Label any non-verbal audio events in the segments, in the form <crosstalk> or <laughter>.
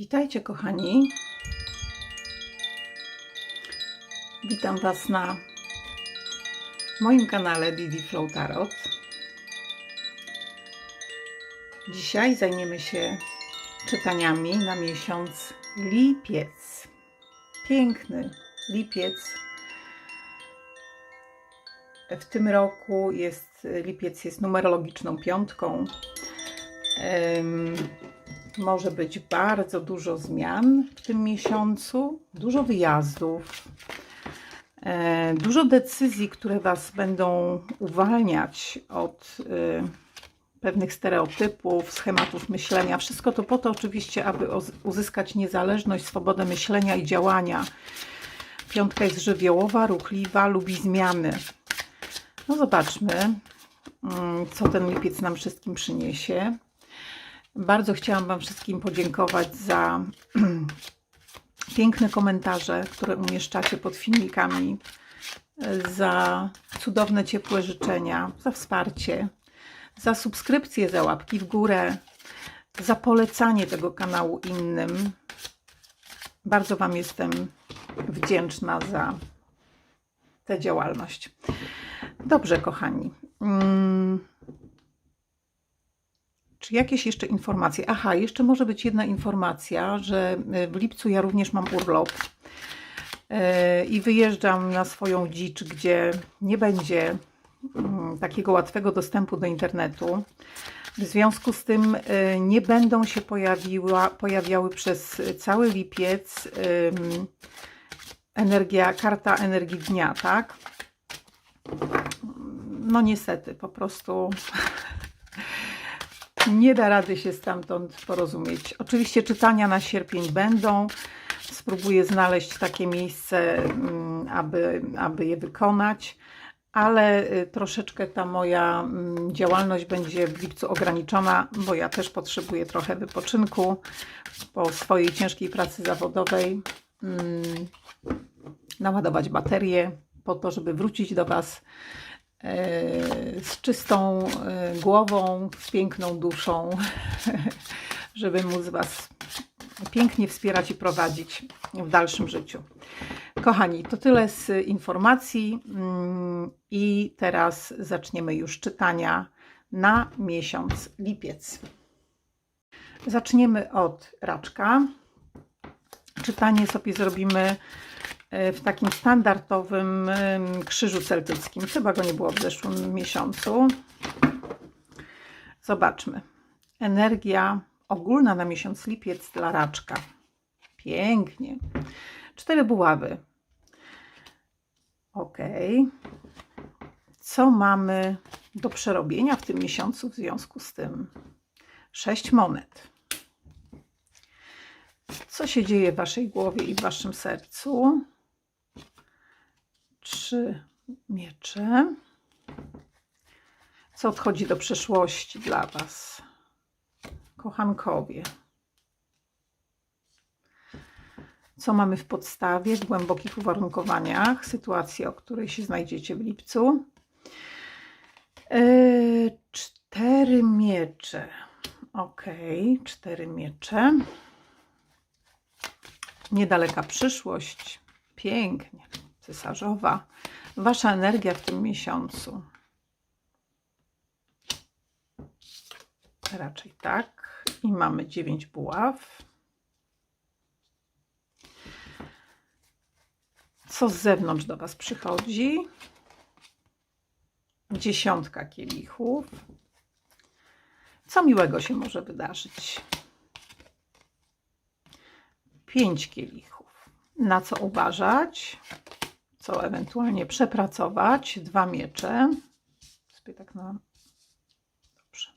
Witajcie, kochani. Witam Was na moim kanale Didi Flow Tarot. Dzisiaj zajmiemy się czytaniami na miesiąc lipiec. Piękny lipiec. W tym roku jest lipiec jest numerologiczną piątką. Może być bardzo dużo zmian w tym miesiącu, dużo wyjazdów, e, dużo decyzji, które Was będą uwalniać od e, pewnych stereotypów, schematów myślenia. Wszystko to po to oczywiście, aby uzyskać niezależność, swobodę myślenia i działania. Piątka jest żywiołowa, ruchliwa, lubi zmiany. No zobaczmy, mm, co ten lipiec nam wszystkim przyniesie. Bardzo chciałam Wam wszystkim podziękować za <clears throat> piękne komentarze, które umieszczacie pod filmikami, za cudowne, ciepłe życzenia, za wsparcie, za subskrypcje, za łapki w górę, za polecanie tego kanału innym. Bardzo Wam jestem wdzięczna za tę działalność. Dobrze, kochani. Mm. Czy jakieś jeszcze informacje? Aha, jeszcze może być jedna informacja, że y, w lipcu ja również mam urlop y, i wyjeżdżam na swoją dzicz, gdzie nie będzie mm, takiego łatwego dostępu do internetu. W związku z tym y, nie będą się pojawiła, pojawiały przez cały lipiec energia, karta energii dnia, tak? No niestety, po prostu nie da rady się stamtąd porozumieć. Oczywiście czytania na sierpień będą. Spróbuję znaleźć takie miejsce, mm, aby, aby je wykonać, ale y, troszeczkę ta moja mm, działalność będzie w lipcu ograniczona, bo ja też potrzebuję trochę wypoczynku po swojej ciężkiej pracy zawodowej. mm, Naładować baterię po to, żeby wrócić do Was z czystą e, głową, z piękną duszą, <laughs> żeby móc Was pięknie wspierać i prowadzić w dalszym życiu. Kochani, to tyle z informacji mm, i teraz zaczniemy już czytania na miesiąc lipiec. Zaczniemy od raczka. Czytanie sobie zrobimy e, w takim standardowym krzyżu celtyckim. Chyba go nie było w zeszłym miesiącu. Zobaczmy. Energia ogólna na miesiąc lipiec dla raczka. Pięknie. Cztery buławy. Ok. Co mamy do przerobienia w tym miesiącu w związku z tym? Sześć monet. Co się dzieje w Waszej głowie i w Waszym sercu? Trzy miecze. Co odchodzi do przeszłości dla Was? Kochankowie. Co mamy w podstawie, w głębokich uwarunkowaniach, sytuacji, o której się znajdziecie w lipcu? Yy, cztery miecze. Ok, cztery miecze. Niedaleka przyszłość. Pięknie. Cesarzowa. Wasza energia w tym miesiącu. Raczej tak. I mamy dziewięć buław. Co z zewnątrz do Was przychodzi? Dziesiątka kielichów. Co miłego się może wydarzyć? Pięć kielichów. Na co uważać? Co ewentualnie przepracować? Dwa miecze. Sobie tak na. Dobrze.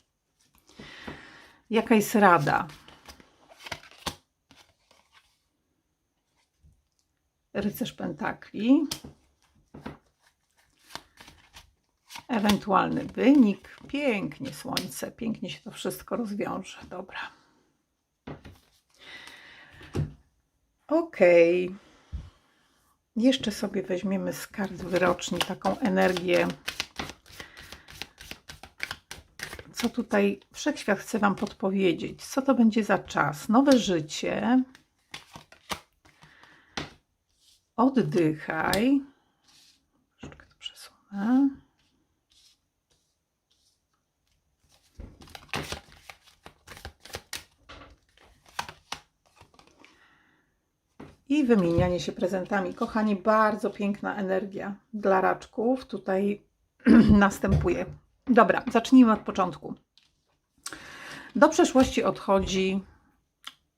Jaka jest rada? Rycerz Pentakli. Ewentualny wynik. Pięknie słońce, pięknie się to wszystko rozwiąże. Dobra. Ok. Jeszcze sobie weźmiemy z kart wyroczni taką energię. co tutaj wszechświat chce Wam podpowiedzieć. Co to będzie za czas? Nowe życie. Oddychaj. Troszeczkę to przesunę. I wymienianie się prezentami. Kochani, bardzo piękna energia dla raczków tutaj <clears throat> następuje. Dobra, zacznijmy od początku. Do przeszłości odchodzi,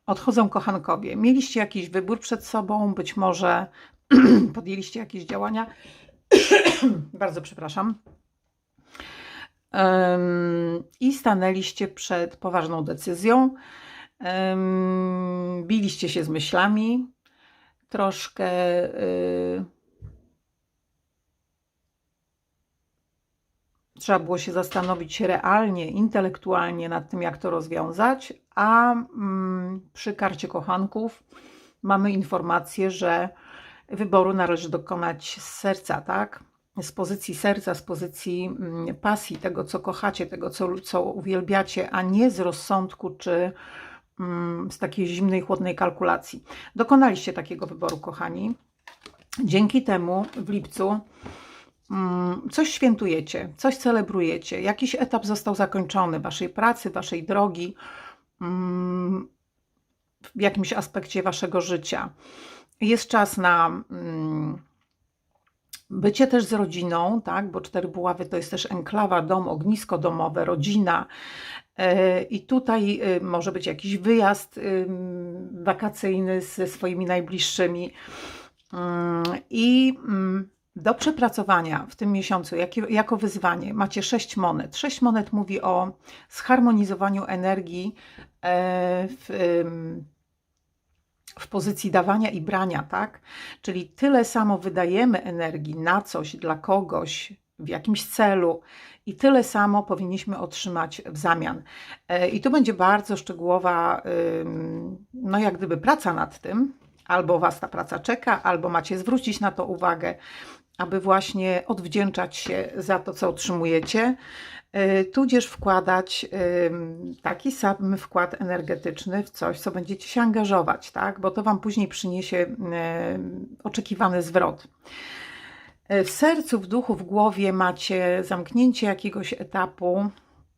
odchodzą kochankowie. Mieliście jakiś wybór przed sobą, być może <clears throat> podjęliście jakieś działania. <clears throat> bardzo przepraszam. Ym, I stanęliście przed poważną decyzją. Ym, biliście się z myślami, troszkę y, trzeba było się zastanowić realnie, intelektualnie nad tym, jak to rozwiązać, a mm, przy karcie kochanków mamy informację, że wyboru należy dokonać z serca, tak? Z pozycji serca, z pozycji mm, pasji, tego co kochacie, tego co, co uwielbiacie, a nie z rozsądku czy z takiej zimnej, chłodnej kalkulacji. Dokonaliście takiego wyboru, kochani. Dzięki temu w lipcu mm, coś świętujecie, coś celebrujecie, jakiś etap został zakończony waszej pracy, waszej drogi, mm, w jakimś aspekcie waszego życia. Jest czas na mm, bycie też z rodziną, tak? bo cztery buławy to jest też enklawa, dom, ognisko domowe, rodzina. E, I tutaj y, może być jakiś wyjazd ym, wakacyjny ze swoimi najbliższymi. Ym, I ym, do przepracowania w tym miesiącu, jako wyzwanie, macie sześć monet. Sześć monet mówi o zharmonizowaniu energii e, w, w pozycji dawania i brania, tak? Czyli tyle samo wydajemy energii na coś, dla kogoś, w jakimś celu i tyle samo powinniśmy otrzymać w zamian. E, I tu będzie bardzo szczegółowa, no jak gdyby praca nad tym, albo Was ta praca czeka, albo macie zwrócić na to uwagę, aby właśnie odwdzięczać się za to, co otrzymujecie, y, tudzież wkładać taki sam wkład energetyczny w coś, co będziecie się angażować, tak? bo to Wam później przyniesie ym, oczekiwany zwrot. Y, W sercu, w duchu, w głowie macie zamknięcie jakiegoś etapu.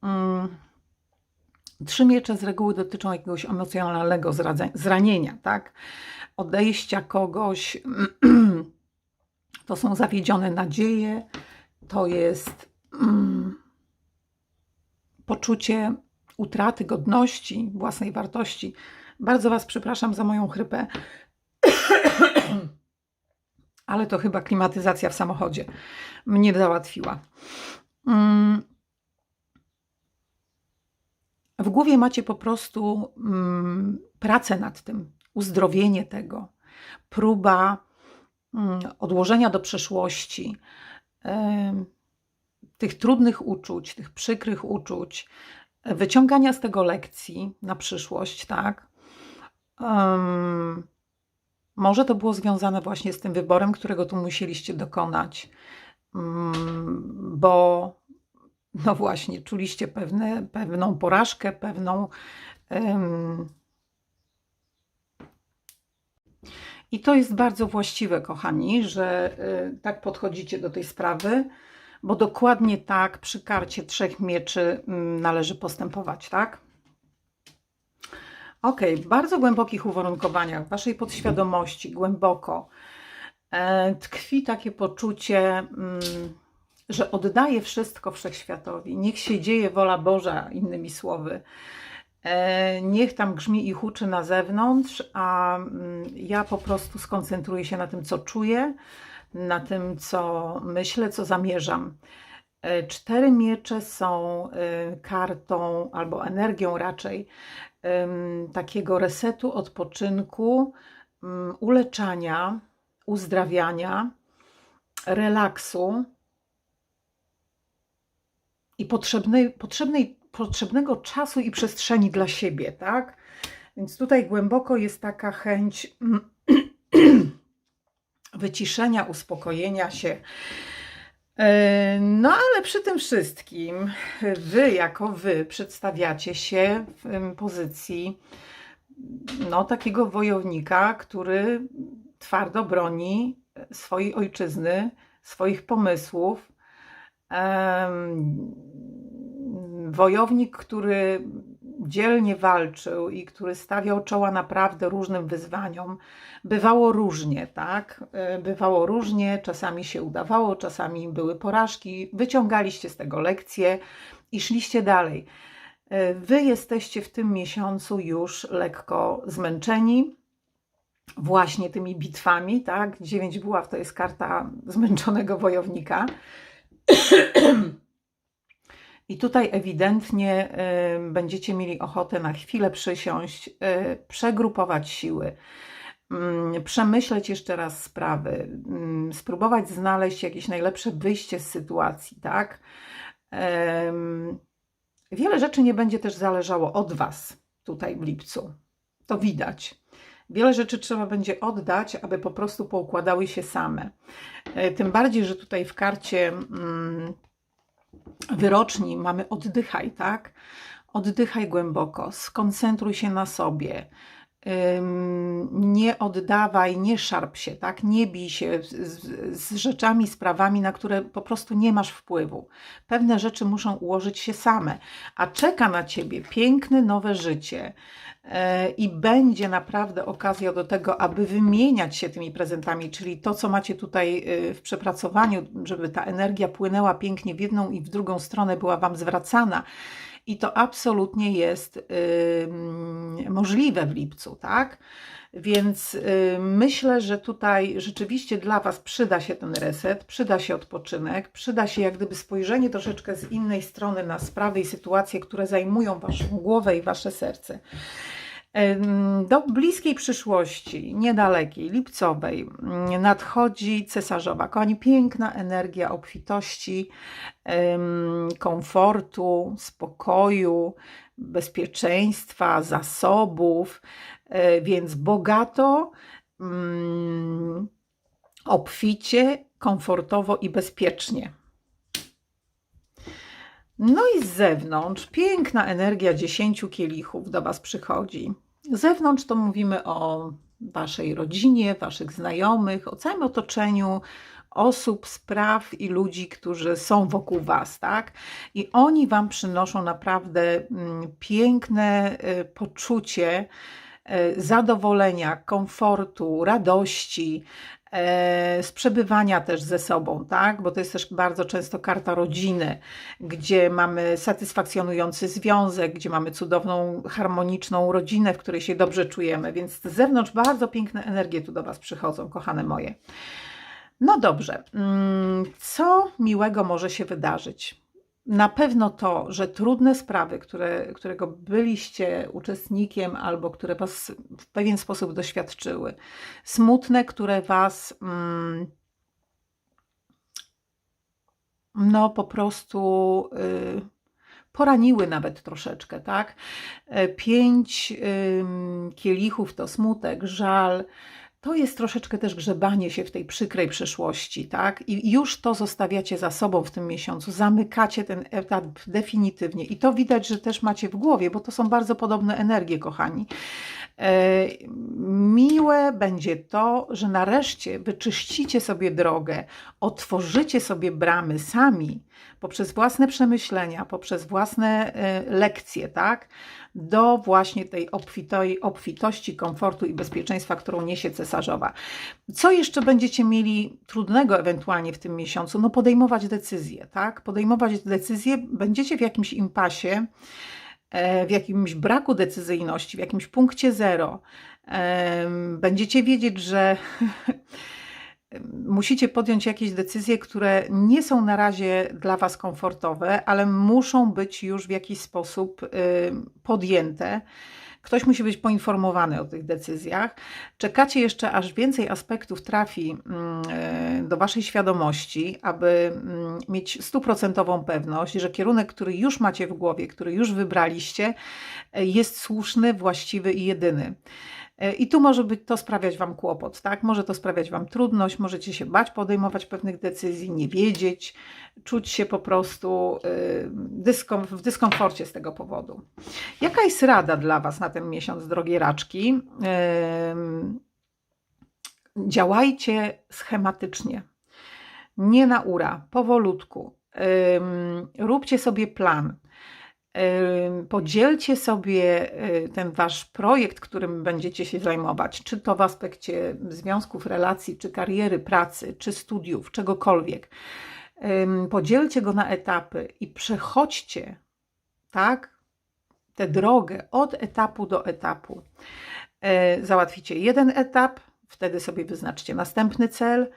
Ym, Trzy miecze z reguły dotyczą jakiegoś emocjonalnego zranienia, tak? Odejścia kogoś, <clears throat> to są zawiedzione nadzieje, to jest mm, poczucie utraty godności, własnej wartości. Bardzo Was przepraszam za moją chrypę, <clears throat> ale to chyba klimatyzacja w samochodzie mnie załatwiła. Mm, w głowie macie po prostu mm, pracę nad tym, uzdrowienie tego, próba mm, odłożenia do przeszłości tych trudnych uczuć, tych przykrych uczuć, wyciągania z tego lekcji na przyszłość, tak? Może to było związane właśnie z tym wyborem, którego tu musieliście dokonać, mm, bo no właśnie, czuliście pewne, pewną porażkę, pewną. em, I to jest bardzo właściwe, kochani, że y, tak podchodzicie do tej sprawy, bo dokładnie tak przy karcie trzech mieczy mm, należy postępować, tak? Ok, bardzo głębokich uwarunkowaniach, waszej podświadomości, głęboko, e, tkwi takie poczucie, mm, że oddaję wszystko wszechświatowi. Niech się dzieje wola Boża, innymi słowy. E, Niech tam grzmi i huczy na zewnątrz, a mm, ja po prostu skoncentruję się na tym, co czuję, na tym, co myślę, co zamierzam. E, Cztery miecze są kartą albo energią raczej takiego resetu, odpoczynku, mm, uleczania, uzdrawiania, relaksu i potrzebnej, potrzebnej, potrzebnego czasu i przestrzeni dla siebie, tak? Więc tutaj głęboko jest taka chęć <clears throat> wyciszenia, uspokojenia się, No ale przy tym wszystkim wy jako wy przedstawiacie się w pozycji no, takiego wojownika, który twardo broni swojej ojczyzny, swoich pomysłów. Wojownik, który dzielnie walczył i który stawiał czoła naprawdę różnym wyzwaniom. Bywało różnie, tak? E, Bywało różnie, czasami się udawało, czasami były porażki. Wyciągaliście z tego lekcje i szliście dalej. E, Wy jesteście w tym miesiącu już lekko zmęczeni właśnie tymi bitwami, tak? Dziewięć buław to jest karta zmęczonego wojownika. I tutaj ewidentnie będziecie mieli ochotę na chwilę przysiąść, przegrupować siły, mm, przemyśleć jeszcze raz sprawy, mm, spróbować znaleźć jakieś najlepsze wyjście z sytuacji, tak? Wiele rzeczy nie będzie też zależało od Was tutaj w lipcu. To widać. Wiele rzeczy trzeba będzie oddać, aby po prostu poukładały się same. E, Tym bardziej, że tutaj w karcie mm, wyroczni mamy oddychaj, tak? Oddychaj głęboko, skoncentruj się na sobie. Nie oddawaj, nie szarp się, tak? Nie bij się z, z, z rzeczami, sprawami, na które po prostu nie masz wpływu. Pewne rzeczy muszą ułożyć się same, a czeka na ciebie piękne nowe życie. E, I będzie naprawdę okazja do tego, aby wymieniać się tymi prezentami, czyli to, co macie tutaj y, w przepracowaniu, żeby ta energia płynęła pięknie w jedną i w drugą stronę, była Wam zwracana. I to absolutnie jest ym, możliwe w lipcu, tak? Więc y, myślę, że tutaj rzeczywiście dla Was przyda się ten reset, przyda się odpoczynek, przyda się jak gdyby spojrzenie troszeczkę z innej strony na sprawy i sytuacje, które zajmują Waszą głowę i Wasze serce. Do bliskiej przyszłości, niedalekiej, lipcowej, mm, nadchodzi cesarzowa. Kochani, piękna energia obfitości, komfortu, spokoju, bezpieczeństwa, zasobów, e, więc bogato, mm, obficie, komfortowo i bezpiecznie. No i z zewnątrz piękna energia dziesięciu kielichów do Was przychodzi. Z zewnątrz to mówimy o Waszej rodzinie, Waszych znajomych, o całym otoczeniu osób, spraw i ludzi, którzy są wokół Was, tak? I oni Wam przynoszą naprawdę mm, piękne y, poczucie y, zadowolenia, komfortu, radości, z przebywania też ze sobą, tak? Bo to jest też bardzo często karta rodziny, gdzie mamy satysfakcjonujący związek, gdzie mamy cudowną, harmoniczną rodzinę, w której się dobrze czujemy. Więc z zewnątrz bardzo piękne energie tu do Was przychodzą, kochane moje. No dobrze, mm, co miłego może się wydarzyć? Na pewno to, że trudne sprawy, które, którego byliście uczestnikiem albo które Was w pewien sposób doświadczyły, smutne, które Was mm, no po prostu y, poraniły nawet troszeczkę, tak? E, Pięć ym, kielichów to smutek, żal. To jest troszeczkę też grzebanie się w tej przykrej przeszłości, tak? I już to zostawiacie za sobą w tym miesiącu, zamykacie ten etap definitywnie. I to widać, że też macie w głowie, bo to są bardzo podobne energie, kochani. E, Miłe będzie to, że nareszcie wyczyścicie sobie drogę, otworzycie sobie bramy sami poprzez własne przemyślenia, poprzez własne e, lekcje, tak? Do właśnie tej obfitoj, obfitości, komfortu i bezpieczeństwa, którą niesie cesarzowa. Co jeszcze będziecie mieli trudnego ewentualnie w tym miesiącu? No podejmować decyzje, tak? Podejmować decyzje, będziecie w jakimś impasie, e, w jakimś braku decyzyjności, w jakimś punkcie zero. Em, Będziecie wiedzieć, że <laughs> musicie podjąć jakieś decyzje, które nie są na razie dla Was komfortowe, ale muszą być już w jakiś sposób y, podjęte. Ktoś musi być poinformowany o tych decyzjach. Czekacie jeszcze, aż więcej aspektów trafi mm, y, do Waszej świadomości, aby mm, mieć stuprocentową pewność, że kierunek, który już macie w głowie, który już wybraliście, y, jest słuszny, właściwy i jedyny. E, I tu może być to sprawiać Wam kłopot, tak? Może to sprawiać Wam trudność, możecie się bać podejmować pewnych decyzji, nie wiedzieć, czuć się po prostu dyskom, w dyskomforcie z tego powodu. Jaka jest rada dla Was na ten miesiąc, drogie raczki? Działajcie schematycznie, nie na ura, powolutku. Róbcie sobie plan Podzielcie sobie y, ten wasz projekt, którym będziecie się zajmować, czy to w aspekcie związków, relacji, czy kariery, pracy, czy studiów, czegokolwiek. Podzielcie go na etapy i przechodźcie, tak, tę drogę od etapu do etapu. E, załatwicie jeden etap, wtedy sobie wyznaczcie następny cel,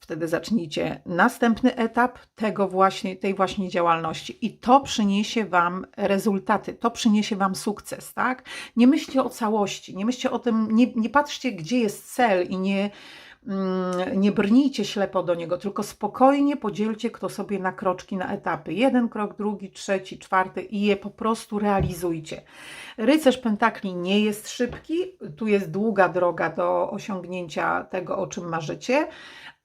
Wtedy zacznijcie następny etap tego właśnie, tej właśnie działalności i to przyniesie Wam rezultaty, to przyniesie Wam sukces, tak? Nie myślcie o całości, nie myślcie o tym, nie, nie patrzcie, gdzie jest cel i nie, mm, nie brnijcie ślepo do niego, tylko spokojnie podzielcie kto sobie na kroczki, na etapy. Jeden krok, drugi, trzeci, czwarty i je po prostu realizujcie. Rycerz Pentakli nie jest szybki, tu jest długa droga do osiągnięcia tego, o czym marzycie,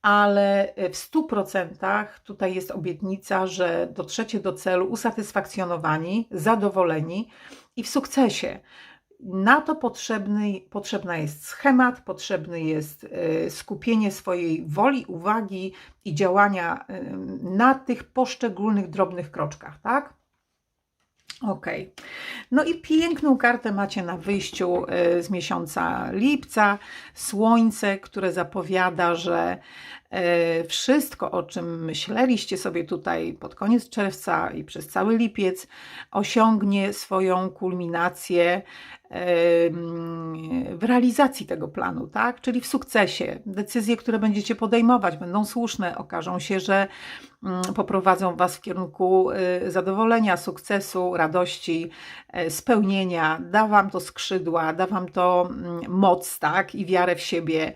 ale w 100% tutaj jest obietnica, że dotrzecie do celu usatysfakcjonowani, zadowoleni i w sukcesie. Na to potrzebny, potrzebna jest schemat, potrzebny jest e, skupienie swojej woli, uwagi i działania na tych poszczególnych drobnych kroczkach, tak? Ok. No i piękną kartę macie na wyjściu e, z miesiąca lipca. Słońce, które zapowiada, że e, wszystko, o czym myśleliście sobie tutaj pod koniec czerwca i przez cały lipiec, osiągnie swoją kulminację w realizacji tego planu, tak? czyli w sukcesie. Decyzje, które będziecie podejmować, będą słuszne, okażą się, że mm, poprowadzą Was w kierunku y, zadowolenia, sukcesu, radości, e, spełnienia, da Wam to skrzydła, da Wam to mm, moc tak? i wiarę w siebie.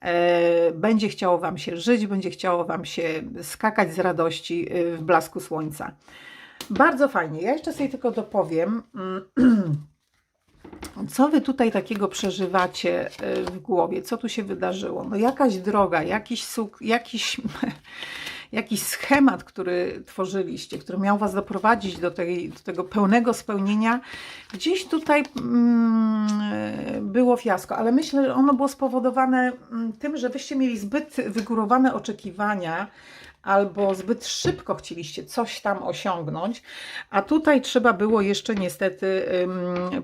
E, będzie chciało Wam się żyć, będzie chciało Wam się skakać z radości y, w blasku słońca. Bardzo fajnie. Ja jeszcze sobie tylko dopowiem. <clears throat> Co wy tutaj takiego przeżywacie e, w głowie? Co tu się wydarzyło? No jakaś droga, jakiś, jakiś, <laughs> jakiś schemat, który tworzyliście, który miał was doprowadzić do, tej, do tego pełnego spełnienia, gdzieś tutaj mm, było fiasko, ale myślę, że ono było spowodowane mm, tym, że wyście mieli zbyt wygórowane oczekiwania, albo zbyt szybko chcieliście coś tam osiągnąć, a tutaj trzeba było jeszcze niestety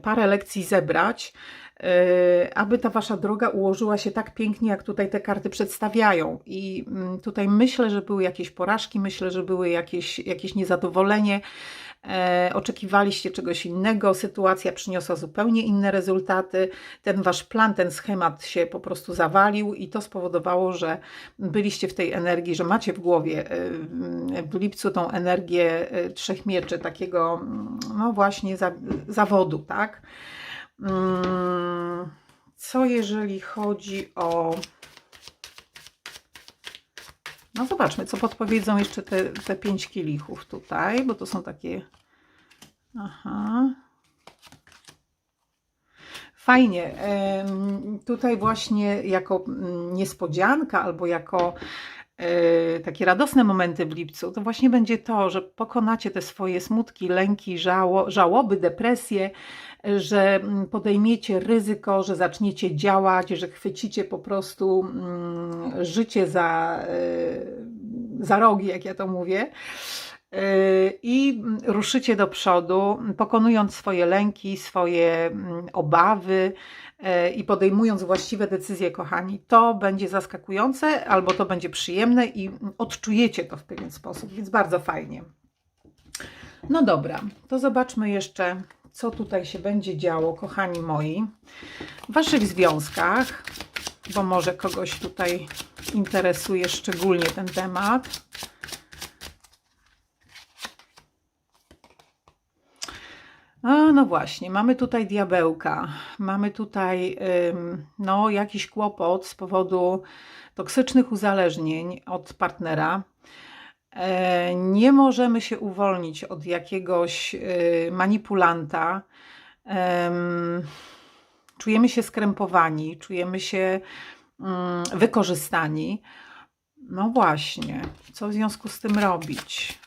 parę lekcji zebrać, y, aby ta wasza droga ułożyła się tak pięknie, jak tutaj te karty przedstawiają. I tutaj myślę, że były jakieś porażki, myślę, że były jakieś, jakieś niezadowolenie oczekiwaliście czegoś innego, sytuacja przyniosła zupełnie inne rezultaty, ten wasz plan, ten schemat się po prostu zawalił i to spowodowało, że byliście w tej energii, że macie w głowie e, w lipcu tą energię e, trzech mieczy, takiego no właśnie za, zawodu, tak? Mm, co jeżeli chodzi o no zobaczmy, co podpowiedzą jeszcze te, te pięć kielichów tutaj, bo to są takie... Aha. Fajnie. Tutaj właśnie jako mm, niespodzianka albo jako takie radosne momenty w lipcu, to właśnie będzie to, że pokonacie te swoje smutki, lęki, żało, żałoby, depresje, że mm, podejmiecie ryzyko, że zaczniecie działać, że chwycicie po prostu mm, życie za, e, za rogi, jak ja to mówię. E, I ruszycie do przodu, pokonując swoje lęki, swoje mm, obawy e, i podejmując właściwe decyzje, kochani. To będzie zaskakujące albo to będzie przyjemne i odczujecie to w pewien sposób, więc bardzo fajnie. No dobra, to zobaczmy jeszcze co tutaj się będzie działo, kochani moi, w Waszych związkach, bo może kogoś tutaj interesuje szczególnie ten temat. A, no właśnie, mamy tutaj diabełka, mamy tutaj ym, no, jakiś kłopot z powodu toksycznych uzależnień od partnera. E, nie możemy się uwolnić od jakiegoś e, manipulanta. czujemy się skrępowani, czujemy się mm, wykorzystani. No właśnie, co w związku z tym robić?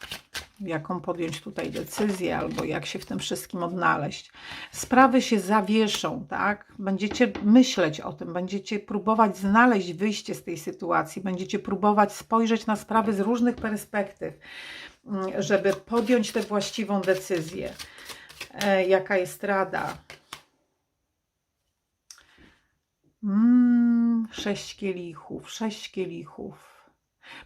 Jaką podjąć tutaj decyzję, albo jak się w tym wszystkim odnaleźć? Sprawy się zawieszą, tak? Będziecie myśleć o tym, będziecie próbować znaleźć wyjście z tej sytuacji, będziecie próbować spojrzeć na sprawy z różnych perspektyw, mm, żeby podjąć tę właściwą decyzję. E, jaka jest rada? Mm, sześć kielichów, sześć kielichów.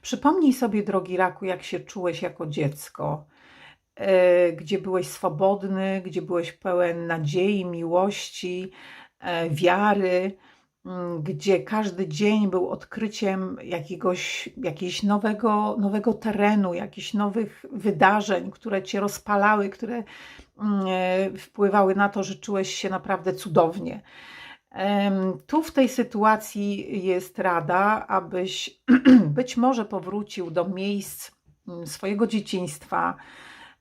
Przypomnij sobie, drogi raku, jak się czułeś jako dziecko, e, gdzie byłeś swobodny, gdzie byłeś pełen nadziei, miłości, e, wiary, mm, gdzie każdy dzień był odkryciem jakiegoś, jakiegoś nowego, nowego terenu, jakichś nowych wydarzeń, które cię rozpalały, które mm, e, wpływały na to, że czułeś się naprawdę cudownie. Tu w tej sytuacji jest rada, abyś <clears throat> być może powrócił do miejsc mm, swojego dzieciństwa,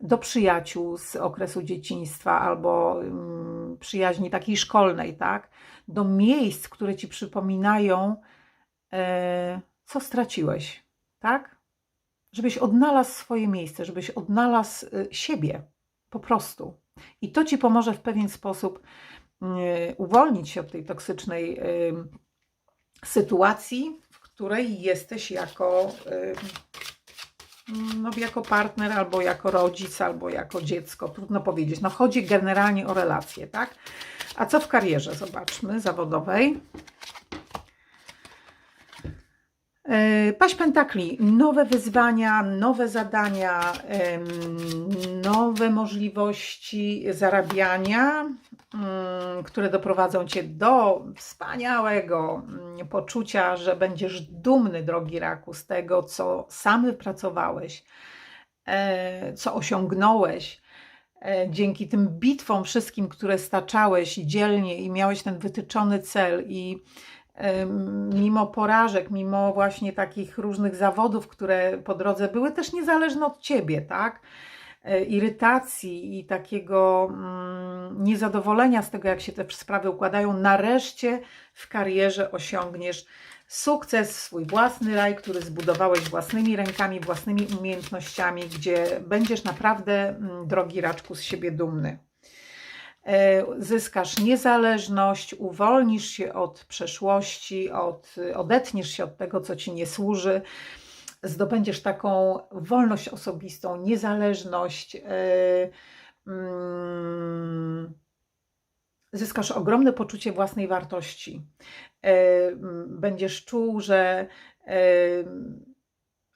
do przyjaciół z okresu dzieciństwa albo mm, przyjaźni takiej szkolnej, tak? Do miejsc, które ci przypominają, e, co straciłeś, tak? Żebyś odnalazł swoje miejsce, żebyś odnalazł y, siebie po prostu. I to ci pomoże w pewien sposób uwolnić się od tej toksycznej y, sytuacji, w której jesteś jako, y, no, jako partner, albo jako rodzic, albo jako dziecko. Trudno powiedzieć. No chodzi generalnie o relacje, tak? A co w karierze? Zobaczmy, zawodowej. E, Paść Pentakli, nowe wyzwania, nowe zadania, nowe możliwości zarabiania, mm, które doprowadzą Cię do wspaniałego mm, poczucia, że będziesz dumny, drogi raku, z tego, co sam wypracowałeś, e, co osiągnąłeś. e, Dzięki tym bitwom wszystkim, które staczałeś dzielnie i miałeś ten wytyczony cel i mimo porażek, mimo właśnie takich różnych zawodów, które po drodze były też niezależne od ciebie, tak? E, Irytacji i takiego mm, niezadowolenia z tego, jak się te sprawy układają, nareszcie w karierze osiągniesz sukces, swój własny raj, który zbudowałeś własnymi rękami, własnymi umiejętnościami, gdzie będziesz naprawdę, mm, drogi raczku, z siebie dumny. E, zyskasz niezależność, uwolnisz się od przeszłości, od, odetniesz się od tego, co ci nie służy, zdobędziesz taką wolność osobistą, niezależność. e, mm, Zyskasz ogromne poczucie własnej wartości. E, mm, Będziesz czuł, że e,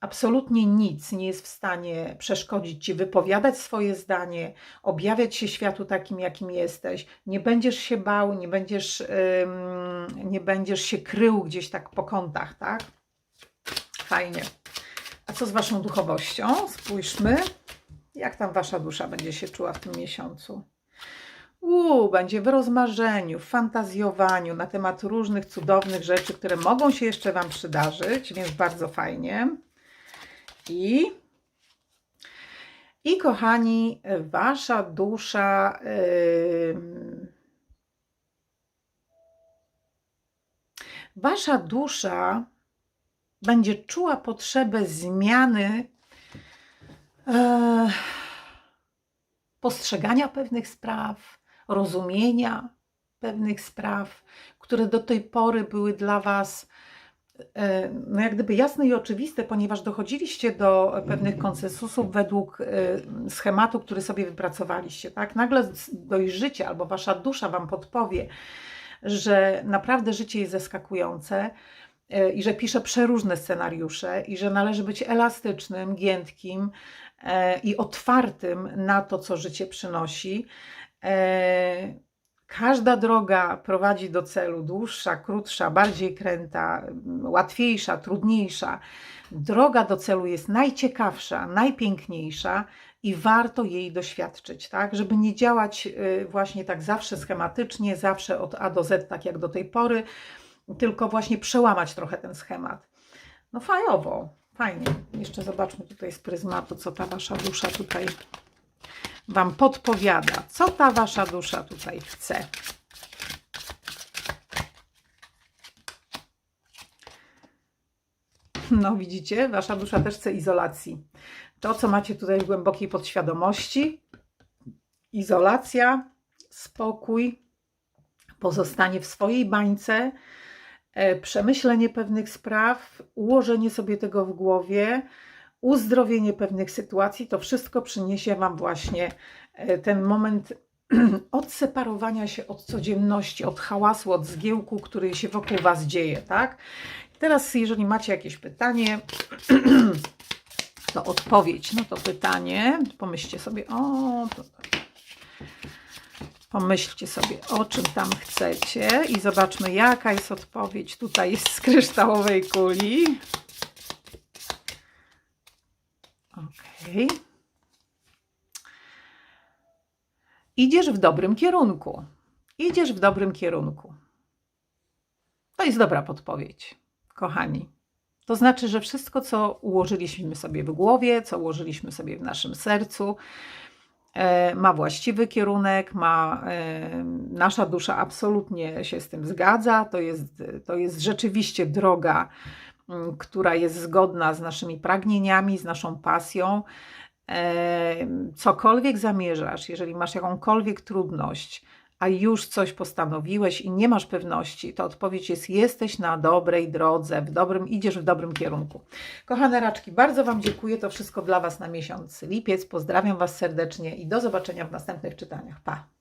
absolutnie nic nie jest w stanie przeszkodzić ci wypowiadać swoje zdanie, objawiać się światu takim, jakim jesteś. Nie będziesz się bał, nie będziesz, nie będziesz się krył gdzieś tak po kątach, tak? Fajnie. A co z waszą duchowością? Spójrzmy, jak tam wasza dusza będzie się czuła w tym miesiącu. Uuu, będzie w rozmarzeniu, w fantazjowaniu na temat różnych cudownych rzeczy, które mogą się jeszcze Wam przydarzyć, więc bardzo fajnie. I, i kochani, Wasza dusza. ym, Wasza dusza będzie czuła potrzebę zmiany e, postrzegania pewnych spraw, rozumienia pewnych spraw, które do tej pory były dla Was e, no jak gdyby jasne i oczywiste, ponieważ dochodziliście do pewnych konsensusów według e, schematu, który sobie wypracowaliście. Tak? Nagle dojrzycie albo Wasza dusza Wam podpowie, że naprawdę życie jest zaskakujące i że pisze przeróżne scenariusze i że należy być elastycznym, giętkim e, i otwartym na to, co życie przynosi. E, Każda droga prowadzi do celu, dłuższa, krótsza, bardziej kręta, łatwiejsza, trudniejsza. Droga do celu jest najciekawsza, najpiękniejsza i warto jej doświadczyć, tak? Żeby nie działać y, właśnie tak zawsze schematycznie, zawsze od A do Z, tak jak do tej pory, tylko właśnie przełamać trochę ten schemat. No fajowo, fajnie. Jeszcze zobaczmy tutaj z pryzmatu, co ta Wasza dusza tutaj Wam podpowiada. Co ta Wasza dusza tutaj chce. No widzicie, Wasza dusza też chce izolacji. To, co macie tutaj w głębokiej podświadomości, izolacja, spokój, pozostanie w swojej bańce, przemyślenie pewnych spraw, ułożenie sobie tego w głowie, uzdrowienie pewnych sytuacji, to wszystko przyniesie Wam właśnie e, ten moment <clears throat> odseparowania się od codzienności, od hałasu, od zgiełku, który się wokół Was dzieje, tak? Teraz, jeżeli macie jakieś pytanie, <clears throat> to odpowiedź na to pytanie. Pomyślcie sobie, o, to Pomyślcie sobie, o czym tam chcecie i zobaczmy, jaka jest odpowiedź. Tutaj jest z kryształowej kuli. Ok. Idziesz w dobrym kierunku. Idziesz w dobrym kierunku. To jest dobra podpowiedź, kochani. To znaczy, że wszystko, co ułożyliśmy sobie w głowie, co ułożyliśmy sobie w naszym sercu, ma właściwy kierunek, ma e, nasza dusza absolutnie się z tym zgadza. To jest, to jest rzeczywiście droga, m, która jest zgodna z naszymi pragnieniami, z naszą pasją. E, Cokolwiek zamierzasz, jeżeli masz jakąkolwiek trudność, a już coś postanowiłeś i nie masz pewności, to odpowiedź jest: jesteś na dobrej drodze, w dobrym, idziesz w dobrym kierunku. Kochane raczki, bardzo Wam dziękuję. To wszystko dla Was na miesiąc lipiec. Pozdrawiam Was serdecznie i do zobaczenia w następnych czytaniach. Pa!